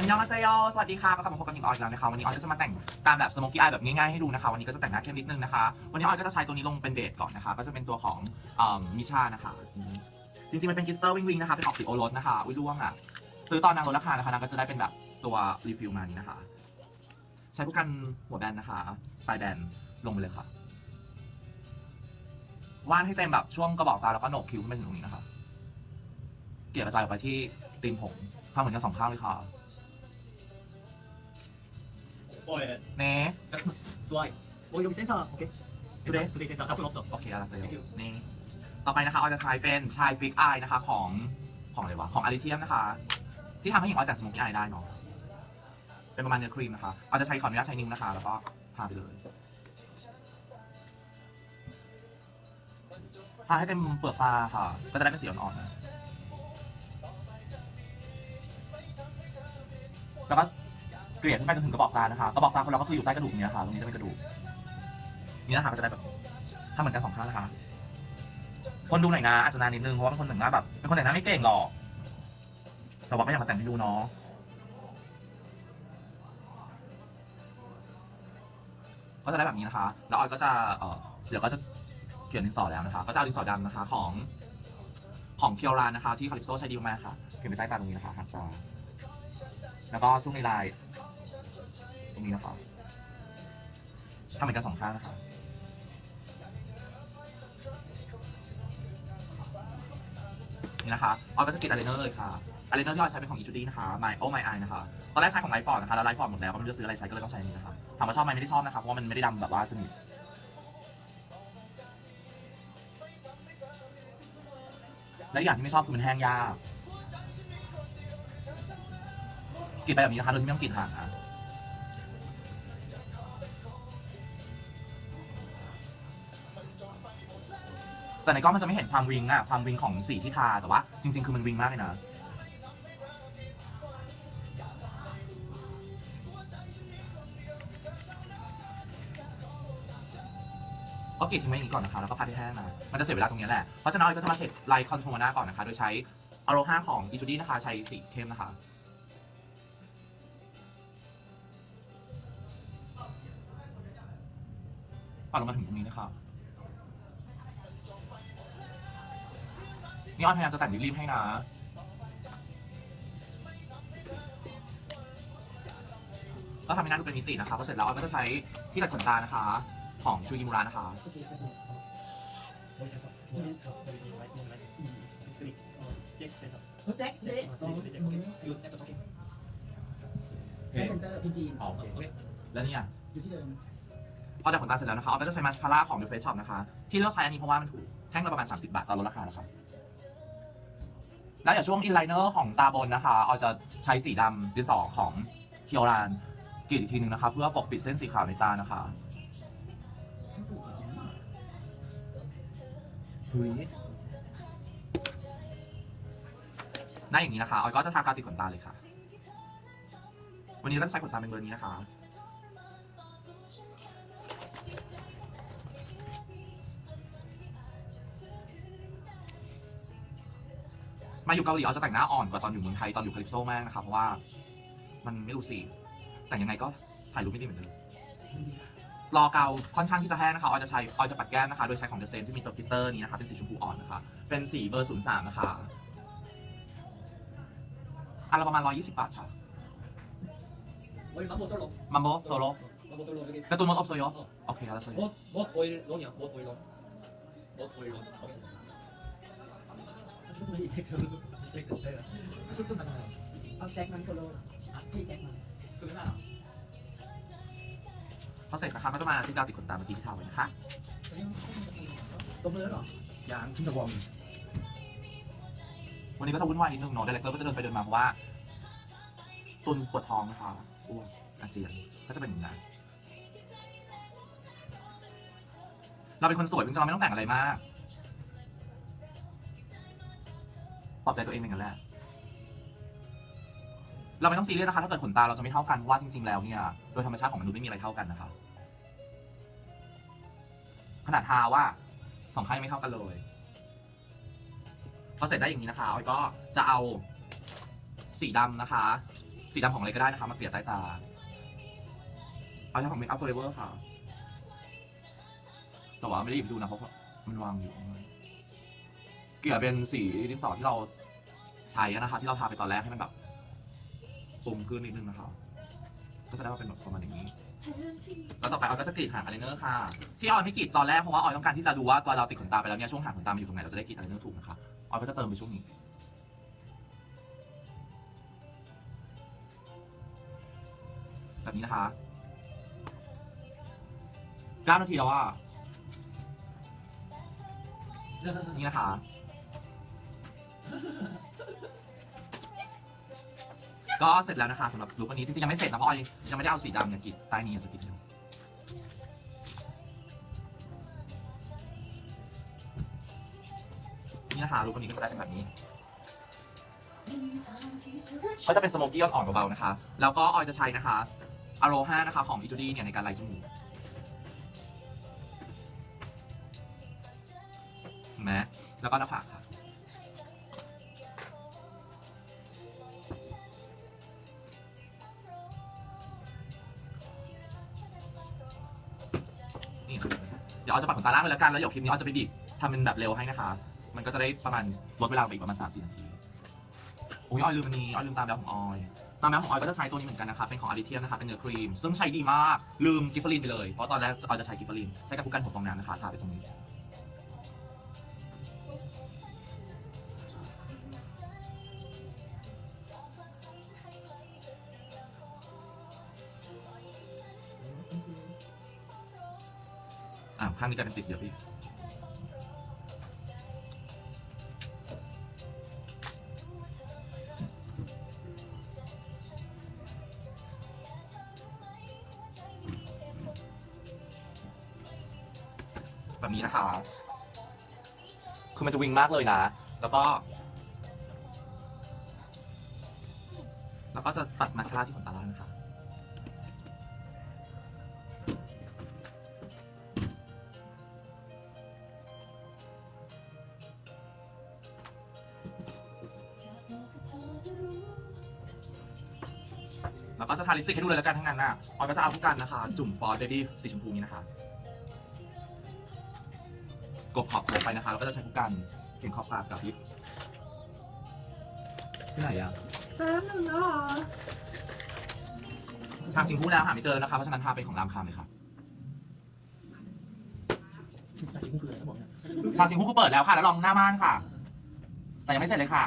อันยองอาเซโยสวัสดีค่ะก็กลับมาพบกับหญิงออยอีกแล้วนะคะ วันนี้ออยก็จะมาแต่งตามแบบสโมกี้อายแบบง่ายๆให้ดูนะคะ วันนี้ก็จะแต่งหน้าเข้มนิดนึงนะคะ วันนี้ออยก็จะใช้ตัวนี้ลงเป็นเบสก่อนนะคะ ก็จะเป็นตัวของมิชานะคะ จริงๆ มันเป็นกิสเตอร์วิงวิงนะคะ เป็นออกสีโอรสนะคะ อุ้ยร่วงอะ ซื้อตอนนางลดราคานะคะ นางก็จะได้เป็นแบบตัวรีฟิลมานี้นะคะ ใช้ผู้กันหัวแบนนะคะ ปลายแบนลงไปเลยค่ะ วาดให้เต็มแบบช่วงกระบอกตาแล้วก็โหนกคิ้วขึ้นไปถึงตรงนี้นะคะ เกลี่ยกระจายออกไปที่ตีนผมทำเหมือนกันสองข้างเลยค่ะ Spoiled. 네. 좋아 요. เซน센 터. 오케 이. 그 래. 플레이 센 터. เ으로 없 어. 오케이 알았어นเ.ตอร์ครับคุณล็อกส่อไปนะคะออยจะใช้เป็นชายฟิกอายนะคะของของอะไรวะของอาริเทียมนะคะ ที่ทำให้หญิงออยแต่สมุกอายได้เนาะเป็นประมาณเนื้อครีมนะคะออยจะใช้ขออนุญาตใช้นิ้วนะคะ แล้วก็ทาไปเลยทาให้เป็นเปลือกตาค่ะ ก็จะได้เป็นสีอ่อนๆแล้วก็ เกลี่ยขึ้นไปจนถึงกระบอกตานะคะกระบอกตาของเราก็คืออยู่ใต้กระดูกเนี่ยค่ะตรงนี้จะเป็นกระดูกเนี่นะคะก็จะได้แบบทำเหมือนกันสองข้างนะคะ คนดูหน่อยนะอาจจะนานนิดนึงเพราะว่าเป็นคนแต่งหน้าแบบเป็นคนแต่งหน้าไม่เก่งหรอกแต่ว่าก็อยากมาแต่งให้ดูเนาะก็จะได้แบบนี้นะคะ แล้วออยก็จะเออเดี๋ยวก็จะเขียนดินสอแล้วนะคะ ก็จะเอาดินสอดำนะคะของของเคียวรานนะคะ ที่คาลิปโซใช้ดีมากค่ะเขียนไปใต้ตาตรงนี้นะคะหางตาแล้วก็ช่วงในลาย รงนี้นะคะทำเหมือนกันสองข้างนะคะนี่นะคะออยก็จะติดอายไลเนอร์เลยค่ะอายไลเนอร์ที่ออยใช้เป็นของอีจูดี้นะคะ My Oh My Eye นะคะตอนแรกใช้ของไลฟ์ฟอร์ดนะคะแล้วไลฟ์ฟอร์ดหมดแล้วก็ไม่รู้จะซื้ออะไรใช้ก็เลยต้องใช้นี้นะคะถามว่าชอบไหมไม่ได้ชอบนะคะเพราะว่ามันไม่ได้ดำแบบว่าสนิทและอย่างที่ไม่ชอบคือมันแห้งยากกรีดไปแบบนี้นะคะโดยที่ไม่ต้องกรีดหางนะ แต่ในกล้องมันจะไม่เห็นความวิงอะความวิงของสีที่ทาแต่ว่าจริง ๆ คือมันวิงมากเลยนะก็กรีดทิ้งไว้อย่างนี้ก่อนนะคะแล้วก็พัดให้แห้งนะมันจะเสียเวลาตรงนี้แหละเพราะฉะนั้นเราก็จะมาเช็ดไลท์คอนโทรหน้าก่อนนะคะโดยใช้อโรฮาของอีจูดี้นะคะใช้สีเข้มนะคะปัดลงมาถึงตรงนี้นะคะ นี่อ้อนพยายามจะแต่งริบๆให้นะ ก็ทำให้น่าดูเป็นมิตินะคะพอเสร็จแล้วอ้อนก็จะใช้ที่ตัดขนตานะคะ ของชูยิมูระนะคะแเซ็นเตอร์พี่จีนโอเคแล้วเนี่ยอยู่ที่เดิมพอได้ขนตาเสร็จแล้วนะคะอ้อนก็จะใช้มาสคาร่าของ The Face Shop นะคะ ที่เลือกใช้อันนี้เพราะว่ามันถูก แท่งละประมาณ 30 บาทต่อลดราคานะครับ แล้วอย่างช่วงอินไลเนอร์ของตาบนนะคะออยจะใช้สีดำดินสอของเคียวรานกรีดอีกทีหนึงนะคะ เพื่อปกปิดเส้นสีขาวในตานะคะเฮ้ยหน้อย่างนี้นะคะออยก็จะทากาวติดขนตาเลยค่ะ วันนี้ก็จะใช้ขนตาเป็นเบอร์นี้นะคะ มาอยู่เกาหลีออจะแต่งหน้าอ่อนกว่าตอนอยู่เมืองไทยตอนอยู่คาลิปโซมากนะครับเพราะว่า มันไม่รู้สิแต่งยังไงก็ถ่ายรูปไม่ดีเหมือนเดิมรอเกาค่อนข้างที่จะแห้งนะคะออยจะใช้ออยจะปัดแก้มนะคะ โดยใช้ของเดอะเซนที่มีตัวฟิลเตอร์นี้นะคะเป็นสีชมพูอ่อนนะคะ เป็นสีเบอร์ศูนย์สามนะคะอันละประมาณร้อยยี่สิบบาทค่ะมัมโบโซโลกระตูนมดอบโซโยโอเคแล้วโซโยมดมดโอยลงอย่างมดโอยลงมดโอยลง ไม่มีเด็กสรุปเด็กเด็กเลยชุต้มมาทำไมเอาแจ็คแมนโซโล่ัพพี่แจ็คแมนคือไม่น่าหรพอเสร็จนะครับมันก็มาที่ดาวติดขนตาเมื่อกี้ที่เช่าเลยนะคะตบมือแล้วหรอยางขึ้นตะบองวันนี้ก็จะวุ่นวายนิดนึงเนาะเดลเกอร์ก็จะเดินไปเดินมาเพราะว่าตุนปวดท้องนะครับอ้วนอาเจียนก็จะเป็นอย่างนั้นเราเป็นคนสวยเป็นจอมไม่ต้องแต่งอะไรมาก ปลอบใจตัวเองอย่างนั้นแหละเราไม่ต้องซีเรียสนะคะ ถ้าเกิดขนตาเราจะไม่เท่ากันเพราะว่าจริง ๆ แล้วเนี่ย โดยธรรมชาติของมนุษย์ไม่มีอะไรเท่ากันนะคะ ขนาดทาว่าสองข้างยังไม่เท่ากันเลย พอเสร็จได้อย่างนี้นะคะออยก็จะเอาสีดำนะคะ สีดำของอะไรก็ได้นะคะ มาเกลี่ยใต้ตา เอาใช้ของ Make Up Forever ค่ะ แต่ว่าไม่ได้หยิบดูนะเพราะมันวางอยู่ เกลี่ยเป็นสีดินสอที่เราใช้นะคะที่เราทาไปตอนแรกให้มันแบบปุ่มขึ้นนิดนึงนะคะก็จะได้มาเป็นแบบประมาณอย่างนี้ แล้วต่อไปออยก็จะกรีดหางอายไลเนอร์ค่ะ ที่ออยไม่กรีดตอนแรกเพราะว่าออยต้องการที่จะดูว่าตอนเราติดขนตาไปแล้วเนี่ยช่วงหางขนตามันอยู่ตรงไหนเราจะได้กรีดอายไลเนอร์ถูกนะคะออยก็จะเติมไปช่วงนี้แบบนี้นะคะเก้านาทีแล้วว่านี่นะคะ ก็เสร็จแล้วนะคะสำหรับลุควันนี้จริงๆยังไม่เสร็จนะเพราะออยยังไม่ได้เอาสีดำเนี่ยกรีดใต้นี้อยากจะกรีดอยู่นี่นะคะลุควันนี้ก็จะได้เป็นแบบนี้ก็จะเป็นสโมกกี้อ่อนๆเบาๆนะคะ แล้วก็ออยจะใช้นะคะอโรฮานะคะของอิจูดี้เนี่ยในการไล่จมูกเห็นไหมแล้วก็หน้าผากค่ะ ดี๋ยวเอาจะปัดขนตาล่างไปแล้วกัน แล้วเดี๋ยวคลิปนี้เอาจะไปบีบทำเป็นแบบเร็วให้นะคะ มันก็จะได้ประมาณลดเวลาไปอีกประมาณสามสี่นาทีโอ้ยออยลืมอันนี้ออยลืมตามแบบของออยตามแบบของออยก็จะใช้ตัวนี้เหมือนกันนะคะ เป็นของอาริเทียมนะคะ เป็นเนื้อครีม ซึ่งใช้ดีมาก ลืมกิฟเฟอรินไปเลย เพราะตอนแรกออยจะใช้กิฟเฟอริน ใช้กับผู้กันผมตรงน้ำนะคะทาไปตรงนี้ อ่าข้างนี้จะเป็นติดเยอะพี่แบบนี้นะคะ คือมันจะวิ่งมากเลยนะ แล้วก็ แล้วก็จะตัดมาค่าที่ขนตาล่างนะคะ แล้วก็จะทาลิปสติกให้ดูเลยแล้วกันทั้งนั้นน่ะออยก็จะเอาผู้กันนะคะ จุ่มฟอสเบบี้สีชมพูนี้นะคะ กดขอบลงไปนะคะ แล้วก็จะใช้ผู้กันเขียนขอบปากกับลิปที่ไหนอะแป๊บนึงนะชางจริงพูดแล้วหาไม่เจอนะคะ เพราะฉะนั้นพาไปของรามคามเลยค่ะแต่จริงๆคืออะไรทั้งหมดเนี่ยชางจริงพูดก็เปิดแล้วค่ะ แล้วลองหน้าม่านค่ะ แต่ยังไม่เสร็จเลยค่ะ